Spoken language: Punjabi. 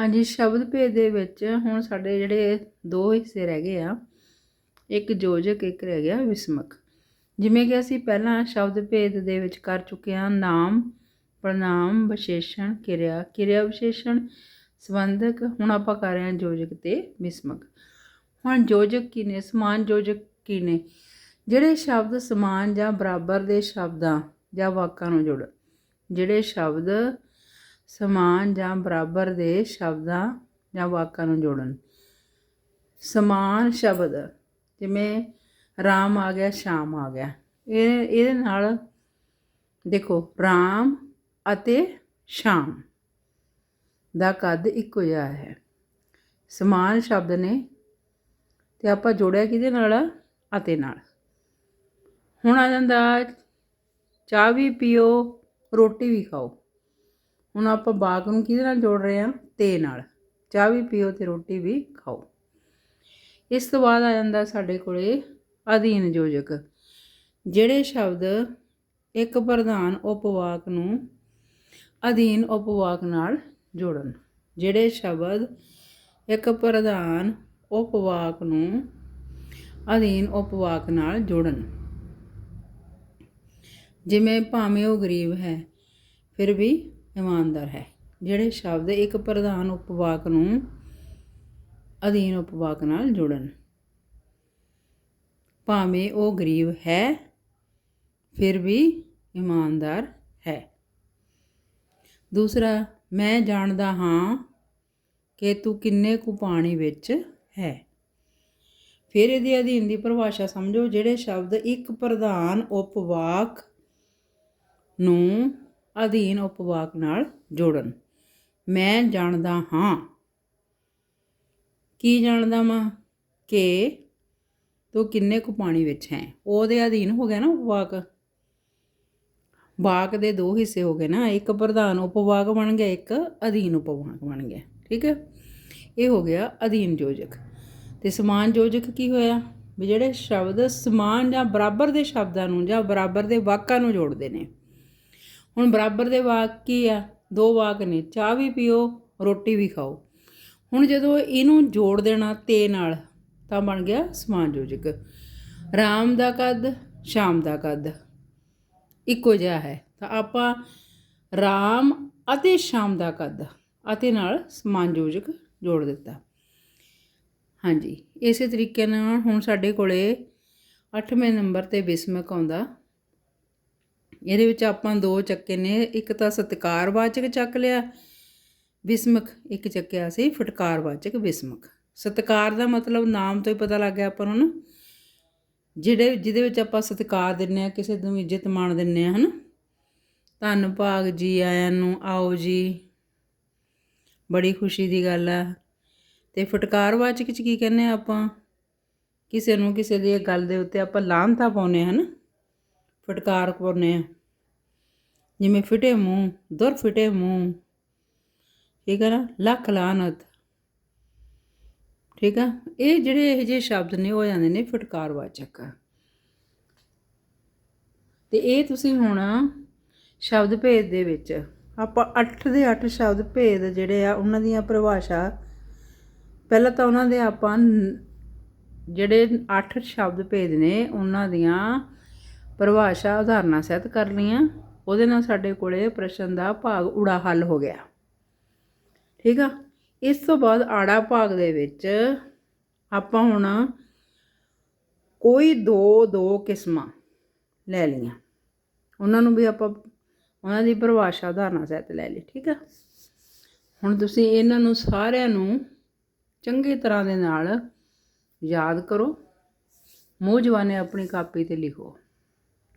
ਹਾਂਜੀ, ਸ਼ਬਦ ਭੇਦ ਦੇ ਵਿੱਚ ਹੁਣ ਸਾਡੇ ਜਿਹੜੇ ਦੋ ਹਿੱਸੇ ਰਹਿ ਗਏ ਆ। ਇੱਕ ਯੋਜਕ, ਇੱਕ ਰਹਿ ਗਿਆ ਵਿਸਮਕ। ਜਿਵੇਂ ਕਿ ਅਸੀਂ ਪਹਿਲਾਂ ਸ਼ਬਦ ਭੇਦ ਦੇ ਵਿੱਚ ਕਰ ਚੁੱਕੇ ਹਾਂ, ਨਾਮ, ਪ੍ਰਣਾਮ, ਵਿਸ਼ੇਸ਼ਣ, ਕਿਰਿਆ। ਕਿਰਿਆ ਵਿਸ਼ੇਸ਼ਣ, ਸੰਬੰਧਕ, ਹੁਣ ਆਪਾਂ ਕਰ ਰਹੇ ਹਾਂ ਯੋਜਕ ਤੇ ਵਿਸਮਕ। ਹੁਣ ਯੋਜਕ ਕੀ ਨੇ? ਸਮਾਨ ਯੋਜਕ ਕੀ ਨੇ? ਜਿਹੜੇ ਸ਼ਬਦ ਸਮਾਨ ਜਾਂ ਬਰਾਬਰ ਦੇ ਸ਼ਬਦਾਂ ਜਾਂ ਵਾਕਾਂ ਨੂੰ ਜੋੜਨ ਜਿਹੜੇ ਸ਼ਬਦ ਸਮਾਨ ਜਾਂ ਬਰਾਬਰ ਦੇ ਸ਼ਬਦਾਂ ਜਾਂ ਵਾਕਾਂ ਨੂੰ ਜੋੜਨ। ਸਮਾਨ ਸ਼ਬਦ, ਜਿਵੇਂ ਰਾਮ ਆ ਗਿਆ, ਸ਼ਾਮ ਆ ਗਿਆ। ਇਹ, ਇਹਦੇ ਨਾਲ ਦੇਖੋ, ਰਾਮ ਅਤੇ ਸ਼ਾਮ ਦਾ ਕੱਦ ਇੱਕੋ ਜਿਹਾ ਹੈ। ਸਮਾਨ ਸ਼ਬਦ ਨੇ ਤੇ ਆਪਾਂ ਜੋੜਿਆ ਕਿਹਦੇ ਨਾਲ? ਅਤੇ ਨਾਲ। ਹੁਣ ਆ ਜਾਂਦਾ, ਚਾਹ ਵੀ ਪੀਓ, ਰੋਟੀ ਵੀ ਖਾਓ। ਹੁਣ ਆਪਾਂ ਬਾਗ ਨੂੰ ਕਿਹਦੇ ਨਾਲ ਜੋੜ ਰਹੇ ਹਾਂ? ਤੇ ਨਾਲ। ਚਾਹ ਵੀ ਪੀਓ ਤੇ ਰੋਟੀ ਵੀ ਖਾਓ। ਇਸ ਤੋਂ ਬਾਅਦ ਆ ਜਾਂਦਾ ਸਾਡੇ ਕੋਲੇ ਅਧੀਨ ਯੋਜਕ। ਜਿਹੜੇ ਸ਼ਬਦ ਇੱਕ ਪ੍ਰਧਾਨ ਉਪਵਾਕ ਨੂੰ ਅਧੀਨ ਉਪਵਾਕ ਨਾਲ ਜੋੜਨ। ਜਿਹੜੇ ਸ਼ਬਦ ਇੱਕ ਪ੍ਰਧਾਨ ਉਪਵਾਕ ਨੂੰ ਅਧੀਨ ਉਪਵਾਕ ਨਾਲ ਜੋੜਨ। ਜਿਵੇਂ ਭਾਵੇਂ ਉਹ ਗਰੀਬ ਹੈ, ਫਿਰ ਵੀ ਇਮਾਨਦਾਰ ਹੈ। ਜਿਹੜੇ ਸ਼ਬਦ ਇੱਕ ਪ੍ਰਧਾਨ ਉਪਵਾਕ ਨੂੰ ਅਧੀਨ ਉਪਵਾਕ ਨਾਲ ਜੋੜਨ। ਭਾਵੇਂ ਉਹ ਗਰੀਬ ਹੈ, ਫਿਰ ਵੀ ਇਮਾਨਦਾਰ ਹੈ। ਦੂਸਰਾ, ਮੈਂ ਜਾਣਦਾ ਹਾਂ ਕਿ ਤੂੰ ਕਿੰਨੇ ਕੁ ਪਾਣੀ ਵਿੱਚ ਹੈ। ਫਿਰ ਇਹਦੇ ਅਧੀਨ ਦੀ ਪਰਿਭਾਸ਼ਾ ਸਮਝੋ, ਜਿਹੜੇ ਸ਼ਬਦ ਇੱਕ ਪ੍ਰਧਾਨ ਉਪਵਾਕ ਨੂੰ ਅਧੀਨ ਉਪਵਾਕ ਨਾਲ ਜੋੜਨ। ਮੈਂ ਜਾਣਦਾ ਹਾਂ। ਕੀ ਜਾਣਦਾ ਵਾਂ? ਕਿ ਤੂੰ ਕਿੰਨੇ ਕੁ ਪਾਣੀ ਵਿੱਚ ਹੈ? ਉਹਦੇ ਅਧੀਨ ਹੋ ਗਿਆ ਨਾ ਉਪਵਾਕ। ਵਾਕ ਦੇ ਦੋ ਹਿੱਸੇ ਹੋ ਗਏ ਨਾ। ਇੱਕ ਪ੍ਰਧਾਨ ਉਪਵਾਕ ਬਣ ਗਿਆ, ਇੱਕ ਅਧੀਨ ਉਪਵਾਕ ਬਣ ਗਿਆ। ਠੀਕ ਹੈ? ਇਹ ਹੋ ਗਿਆ ਅਧੀਨ ਯੋਜਕ। ਤੇ ਸਮਾਨ ਯੋਜਕ ਕੀ ਹੋਇਆ? ਵੀ ਜਿਹੜੇ ਸ਼ਬਦ ਸਮਾਨ ਜਾਂ ਬਰਾਬਰ ਦੇ ਸ਼ਬਦਾਂ ਨੂੰ ਜਾਂ ਬਰਾਬਰ ਦੇ ਵਾਕਾਂ ਨੂੰ ਜੋੜਦੇ ਨੇ। ਹੁਣ ਬਰਾਬਰ ਦੇ ਵਾਕ ਕੀ ਆ? ਦੋ ਵਾਕ ਨੇ। ਚਾਹ ਵੀ ਪੀਓ, ਰੋਟੀ ਵੀ ਖਾਓ। ਹੁਣ ਜਦੋਂ ਇਹਨੂੰ ਜੋੜ ਦੇਣਾ ਤੇ ਨਾਲ, ਤਾਂ ਬਣ ਗਿਆ ਸਮਾਨ ਯੋਜਕ ਰਾਮ ਦਾ ਕੱਦ, ਸ਼ਾਮ ਦਾ ਕੱਦ। ਇੱਕੋ ਜਿਹਾ ਹੈ। ਤਾਂ ਆਪਾਂ ਰਾਮ ਅਤੇ ਸ਼ਾਮ ਦਾ ਕੱਦ ਅਤੇ ਨਾਲ ਸਮਾਨ ਯੋਜਕ ਜੋੜ ਦਿੱਤਾ। ਹਾਂਜੀ, ਇਸੇ ਤਰੀਕੇ ਨਾਲ ਹੁਣ ਸਾਡੇ ਕੋਲੇ 8ਵੇਂ ਨੰਬਰ ਤੇ ਵਿਸਮਕ ਆਉਂਦਾ। ਇਹਦੇ ਵਿੱਚ ਆਪਾਂ ਦੋ ਚੱਕੇ ਨੇ, ਇੱਕ ਤਾਂ ਸਤਿਕਾਰਵਾਚਕ ਚੱਕ ਲਿਆ, ਵਿਸਮਕ, ਇੱਕ ਚੱਕਿਆ ਸੀ ਫਟਕਾਰਵਾਚਕ ਵਿਸਮਕ। ਸਤਿਕਾਰ ਦਾ ਮਤਲਬ ਨਾਮ ਤੋਂ ਹੀ ਪਤਾ ਲੱਗ ਗਿਆ ਆਪਾਂ ਨੂੰ ਨਾ, ਜਿਹੜੇ, ਜਿਹਦੇ ਵਿੱਚ ਆਪਾਂ ਸਤਿਕਾਰ ਦਿੰਨੇ ਆ ਕਿਸੇ ਨੂੰ ਇੱਜ਼ਤ ਮਾਣ ਦਿੰਨੇ ਆ ਹਨਾ? ਧੰਨ ਭਾਗ ਜੀ, ਆਇਆਂ ਨੂੰ ਆਓ ਜੀ। ਬੜੀ ਖੁਸ਼ੀ ਦੀ ਗੱਲ ਆ। ਤੇ ਫਟਕਾਰਵਾਚਕ ਚ ਕੀ ਕਹਿੰਨੇ ਆ ਆਪਾਂ? ਕਿਸੇ ਨੂੰ ਕਿਸੇ ਦੀ ਗੱਲ ਦੇ ਉੱਤੇ ਆਪਾਂ ਲਾਂਤਾ ਪਾਉਨੇ ਹਨ? ਫਟਕਾਰ ਪਾਉਨੇ ਆ। ਜਿਵੇਂ ਫਿਟੇ ਮੂੰਹ, ਦੁਰ ਫਿਟੇ ਮੂੰਹ। ਠੀਕ ਹੈ ਨਾ? ਲੱਖ ਲਾਨਤ ਠੀਕ ਆ? ਇਹ ਜਿਹੜੇ ਇਹ ਜਿਹੇ ਸ਼ਬਦ ਨੇ, ਉਹ ਜਾਂਦੇ ਨੇ ਫਟਕਾਰ ਵਾਚਕ ਤੇ ਇਹ ਤੁਸੀਂ ਹੁਣ ਸ਼ਬਦ ਭੇਦ ਦੇ ਵਿੱਚ, ਆਪਾਂ 8 ਦੇ 8 ਸ਼ਬਦ ਭੇਦ ਜਿਹੜੇ ਆ, ਉਹਨਾਂ ਦੀਆਂ ਪਰਿਭਾਸ਼ਾ, ਪਹਿਲਾਂ ਤਾਂ ਉਹਨਾਂ ਦੇ ਆਪਾਂ ਜਿਹੜੇ 8 ਸ਼ਬਦ ਭੇਦ ਨੇ, ਉਹਨਾਂ ਦੀਆਂ ਪਰਿਭਾਸ਼ਾ ਉਦਾਹਰਨਾਂ ਸਹਿਤ ਕਰ ਲਈਆਂ। ਉਹਦੇ ਨਾਲ ਸਾਡੇ ਕੋਲੇ ਪ੍ਰਸ਼ਨ ਦਾ ਭਾਗ ਉੜਾ ਹੱਲ ਹੋ ਗਿਆ। ਠੀਕ ਆ? ਇਸ ਤੋਂ ਬਾਅਦ ਆੜਾ ਭਾਗ ਦੇ ਵਿੱਚ ਆਪਾਂ ਹੁਣ ਕੋਈ ਦੋ ਦੋ ਕਿਸਮਾਂ ਲੈ ਲਈਆਂ। ਉਹਨਾਂ ਨੂੰ ਵੀ ਆਪਾਂ ਉਹਨਾਂ ਦੀ ਪਰਿਭਾਸ਼ਾ ਉਦਾਹਰਨਾਂ ਸਹਿਤ ਲੈ ਲਈ। ਠੀਕ ਆ? ਹੁਣ ਤੁਸੀਂ ਇਹਨਾਂ ਨੂੰ ਸਾਰਿਆਂ ਨੂੰ ਚੰਗੀ ਤਰ੍ਹਾਂ ਦੇ ਨਾਲ ਯਾਦ ਕਰੋ। ਮੂੰਹ ਜਵਾਨੇ ਆਪਣੀ ਕਾਪੀ ਤੇ ਲਿਖੋ।